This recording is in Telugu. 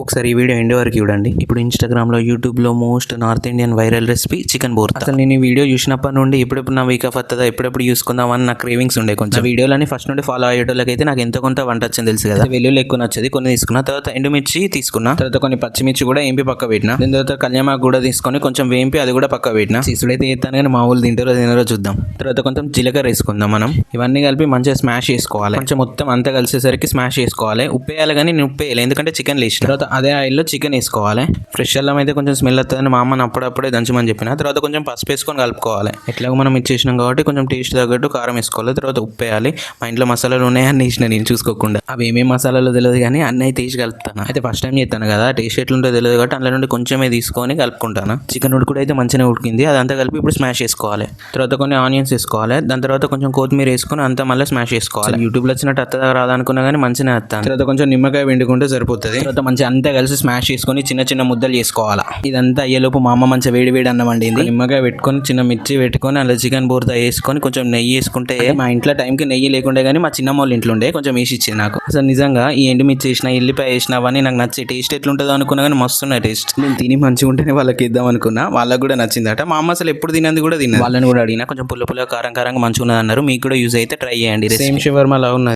ఒకసారి ఈ వీడియో ఎండ్ వరకు చూడండి. ఇప్పుడు ఇన్స్టాగ్రామ్లో యూట్యూబ్లో most north Indian viral recipe chicken bharta అసలు నేను ఈ వీడియో చూసినప్పటి నుండి ఎప్పుడెప్పుడు నా వీక్ ఆఫ్ వస్తుందా ఎప్పుడెప్పుడు చూసుకుందాం అని నా క్రేవింగ్స్ ఉండే. కొంచెం వీడియోలని ఫస్ట్ నుండి ఫాలో అయ్యేటోళ్ళకి అయితే నాకు ఎంతో కొంత వంట వచ్చింది తెలుసు కదా. వెల్లుల్లి ఎక్కువ నచ్చేది కొన్ని తీసుకున్నా. తర్వాత ఎండుమిర్చి తీసుకున్నా. తర్వాత కొన్ని పచ్చిమిర్చి కూడా ఏంపి పక్క పెట్టిన. దాని తర్వాత కళ్యామాకు కూడా తీసుకొని కొంచెం వేంపి అది కూడా పక్క పెట్టిన. తీసుడైతే చేస్తాను కానీ మా ఊళ్ళు తింటారో తినరో చూద్దాం. తర్వాత కొంచెం జీలకర్ర వేసుకుందాం మనం. ఇవన్నీ కలిపి మంచిగా స్మాష్ చేసుకోవాలి. కొంచెం మొత్తం అంతా కలిసేసరికి స్మాష్ చేసుకోవాలి. ఉప్పు వేయాలి కానీ నేను ఉప్పు వేయాలి ఎందుకంటే చికెన్ లేచి తర్వాత అదే ఆయిల్లో చికెన్ వేసుకోవాలి. ఫ్రెష్ అల్లం అయితే కొంచెం స్మెల్ వస్తుందని మా అమ్మని అప్పుడప్పుడే దంచమని చెప్పిన. తర్వాత కొంచెం పసుపు వేసుకొని కలుపుకోవాలి. ఎట్లాగో మనం ఇచ్చేసినాం కాబట్టి కొంచెం టేస్ట్ తగ్గట్టు కారం వేసుకోవాలి. తర్వాత ఉప్పు వేయాలి. మా ఇంట్లో మసాలాలు ఉన్నాయని వేసిన నేను చూసుకోకుండా. అవి ఏమేమి మసాలాలు తెలియదు కానీ అన్నీ అయితే వేసి కలుపుతాను. అయితే ఫస్ట్ టైం చేస్తాను కదా. టేస్ట్ ఎట్లుంటో తెలియదు కాబట్టి అందులో నుండి కొంచెమే తీసుకొని కలుపుకుంటాను. చికెన్ ఉడుకుడు అయితే మంచిగా ఉడికింది. అదంతా కలిపి ఇప్పుడు స్మాష్ చేసుకోవాలి. తర్వాత కొన్ని ఆనియన్స్ వేసుకోవాలి. దాని తర్వాత కొంచెం కొత్తిమీర వేసుకొని అంతా మళ్ళీ స్మాష్ చేసుకోవాలి. యూట్యూబ్లో వచ్చినట్టు అత్తదా రాదనుకున్నా కానీ మంచిగా వస్తాను తర్వాత కొంచెం నిమ్మకాయ పిండుకుంటే సరిపోతుంది. తర్వాత మంచిగా అంతా కలిసి స్మాష్ చేసుకొని చిన్న చిన్న ముద్దలు చేసుకోవాలి. ఇదంతా అయ్యేలోపు మా అమ్మ మంచిగా వేడి వేడి అన్నం వండింది. నిమ్మకాయ పెట్టుకొని చిన్న మిర్చి పెట్టుకొని అలా చికెన్ బోర్తా వేసుకొని కొంచెం నెయ్యి వేసుకుంటే మా ఇంట్లో టైంకి నెయ్యి లేకుండే కానీ మా చిన్నమ్మ వాళ్ళ ఇంట్లో ఉండే కొంచెం వేసి ఇచ్చింది నాకు. అసలు నిజంగా ఈ ఎండుమిర్చి వేసిన ఎల్లిపాయ వేసిన అవన్నీ నాకు నచ్చే టేస్ట్ ఎట్లుంటుందో అనుకున్నా కానీ మస్తున్నాయి టేస్ట్. నేను తిని మంచిగా ఉంటేనే వాళ్ళకి ఇద్దాం అనుకున్నా వాళ్ళకి కూడా నచ్చిందట. మా అమ్మ అసలు ఎప్పుడు తినంది కూడా తిన్నది. వాళ్ళని కూడా అడిగినా కొంచెం పుల్ల పుల్ల కారం కారంగా మంచిగా ఉన్నది అన్నారు మీకు కూడా యూజ్ అయితే ట్రై చేయండి సేమ్ షవర్మా లా ఉన్నది.